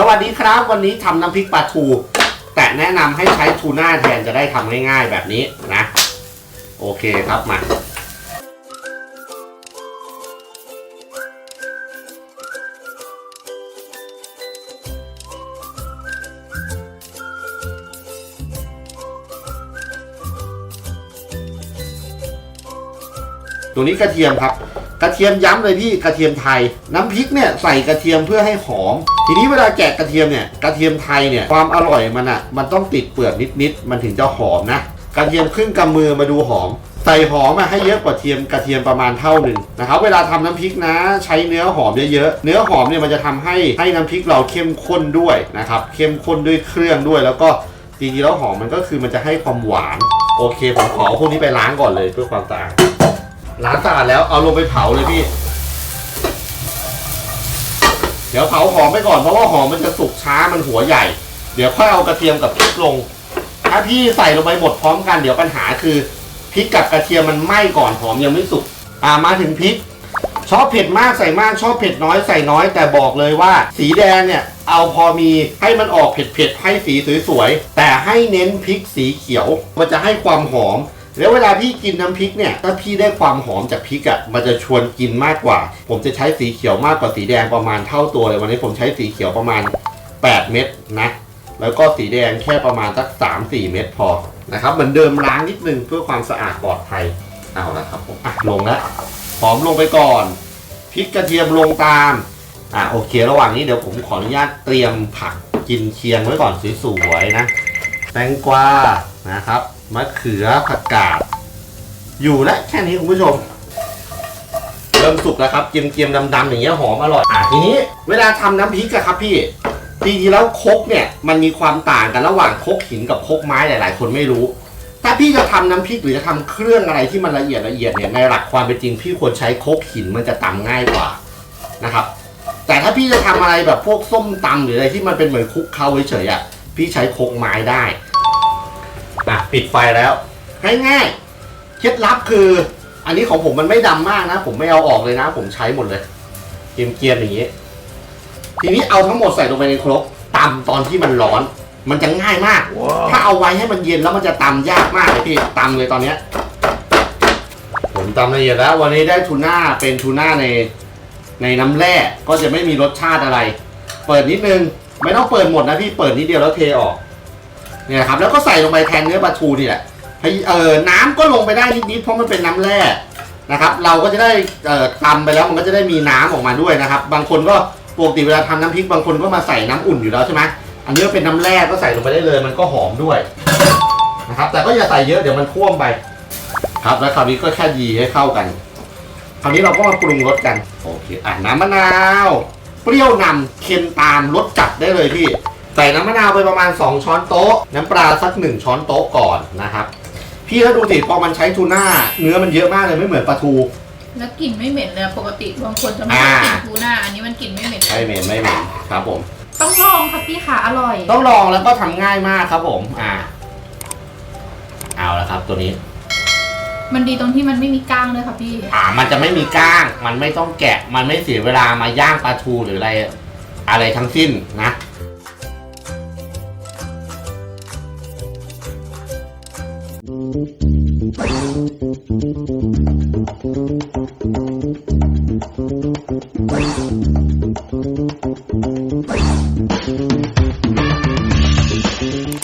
สวัสดีครับ วันนี้ทำน้ำพริกปลาทู แต่แนะนำให้ใช้ทูน่าแทนจะได้ทำง่ายๆแบบนี้นะ โอเคครับมา ตัวนี้กระเทียมครับ กระเทียมย้ำเลยพี่กระเทียมไทย น้ำพริกเนี่ยใส่กระเทียมเพื่อให้หอม ทีนี้เวลาแกะกระเทียมเนี่ยกระเทียมไทยเนี่ยความอร่อยมันอะ่ะมันต้องติดเปลือกนิดๆมันถึงจะหอมนะกระเทียมครึ่งกำมือมาดูหอมใส่หอมมาให้เยอะกว่าเทียมกระเทียมประมาณเท่าหนึ่งนะครับเวลาทำน้ำพริกนะ ใช้เนื้อหอมเยอะๆเนื้อหอมเนี่ยมันจะทำให้ให้น้ำพริกเราเข้มข้นด้วยนะครับเข้มข้นด้วยเครื่องด้วย แล้วก็จริงๆแล้วหอมมันก็คือมันจะให้ความหวานโอเคผมขอพวกนี้ไปล้างก่อนเลยเพื่อความสะอาด ล้างสะอาดแล้วเอาลงไปเผาเลยพี่ เดี๋ยวเผาหอมไปก่อนเพราะว่าหอมมันจะสุกช้ามันหัวใหญ่ เดี๋ยวค่อยเอากระเทียมกับพริกลง ถ้าพี่ใส่ลงไปหมดพร้อมกันเดี๋ยวปัญหาคือพริกกับกระเทียมมันไหม้ก่อนหอมยังไม่สุกอ่ามาถึงพริก ชอบเผ็ดมากใส่มากชอบเผ็ดน้อยใส่น้อยแต่บอกเลยว่า สีแดงเนี่ย เอาพอมีให้มันออกเผ็ดๆให้สีสวยๆแต่ให้เน้นพริกสีเขียว มันจะให้ความหอม แล้วเวลาพี่กินน้ำพริกเนี่ยถ้าพี่ได้ความหอมจากพริกอะ่ะมันจะชวนกินมากกว่า ผมจะใช้สีเขียวมากกว่าสีแดงประมาณเท่าตัวเลยวันนี้ผมใช้สีเขียวประมาณ 8 เม็ดนะแล้วก็สีแดงแค่ประมาณสัก 3-4 เม็ดพอนะครับเหมือนเดิมล้างนิดนึงเพื่อความสะอาดปลอดภัยเอาละครับผมอะลงแล้วหอมลงไปก่อนพริกกระเทียมลงตามอะโอเค ระหว่างนี้เดี๋ยวผมขออนุญาตเตรียมผักกินเคียงไว้ก่อนสวยๆนะ แตงกวานะครับ มะเขือผักกาด อยู่แล้วแค่นี้คุณผู้ชม เริ่มสุกแล้วครับเกียมๆดำๆอย่างเงี้ยหอมอร่อยอะทีนี้ เวลาทำน้ำพริกอะครับพี่จริงๆแล้วคกเนี่ยมันมีความต่างกันระหว่างคกหินกับคกไม้หลาย ๆ คนไม่รู้ ถ้าพี่จะทำน้ำพริกหรือจะทำเครื่องอะไรที่มันละเอียดละเอียดเนี่ยในหลักความเป็นจริงพี่ควรใช้คกหินมันจะตำง่ายกว่านะครับ แต่ถ้าพี่จะทำอะไรแบบพวกส้มตำหรืออะไรที่มันเป็นเหมือนคุกเคล้าเฉยๆอะพี่ใช้คกไม้ได้ อะปิดไฟแล้วง่ายๆเคล็ดลับคือ อันนี้ของผมมันไม่ดำมากนะ ผมไม่เอาออกเลยนะ ผมใช้หมดเลยเกรียมๆอย่างนี้ ทีนี้เอาทั้งหมดใส่ลงไปในครกตำตอนที่มันร้อน มันจะง่ายมาก ถ้าเอาไว้ให้มันเย็นแล้วมันจะตำยากมากเลยพี่ตำเลยตอนเนี้ยผมตำละเอียดแล้ว วันนี้ได้ทูน่าเป็นทูน่าในในน้ำแร่ก็จะไม่มีรสชาติอะไร เปิดนิดนึง ไม่ต้องเปิดหมดนะพี่เปิดนิดเดียวแล้วเทออก เนี่ยครับแล้วก็ใส่ลงไปแทนเนื้อปลาทูนี่แหละเออน้ำก็ลงไปได้นิดๆเพราะมันเป็นน้ำแร่นะครับ เราก็จะได้เอ่อตำไปแล้วมันก็จะได้มีน้ำออกมาด้วยนะครับ บางคนก็ปกติเวลาทำน้ำพริกบางคนก็มาใส่น้ำอุ่นอยู่แล้วใช่ไหมอันนี้เป็นน้ำแร่ก็ใส่ลงไปได้เลยมันก็หอมด้วยนะครับแต่ก็อย่าใส่เยอะเดี๋ยวมันท่วมไป ครับแล้วคราวนี้ก็แค่ยีให้เข้ากัน คราวนี้เราก็มาปรุงรสกันโอเคอะน้ำมะนาว เปรี้ยวนำเค็มตามรสจัดได้เลยพี่ ใส่น้ำมะนาวไปประมาณ 2 ช้อนโต๊ะ น้ำปลาสัก 1 ช้อนโต๊ะก่อนนะครับ พี่ถ้าดูสิพอมันใช้ทูน่าเนื้อมันเยอะมากเลยไม่เหมือนปลาทู แล้วกลิ่นไม่เหม็นเลยอะปกติบางคนจะไม่ชอบอ่ากลิ่นทูน่าอันนี้มันกลิ่นไม่เหม็นไม่เหม็นไม่เหม็นครับผม ต้องลองค่ะพี่ค่ะอร่อย ต้องลองแล้วก็ทำง่ายมากครับผม อ่า เอาละครับตัวนี้ มันดีตรงที่มันไม่มีก้างเลยค่ะพี่ อ่า มันจะไม่มีก้าง มันไม่ต้องแกะ มันไม่เสียเวลามาย่างปลาทูหรืออะไร อะไรทั้งสิ้นนะ Thank you.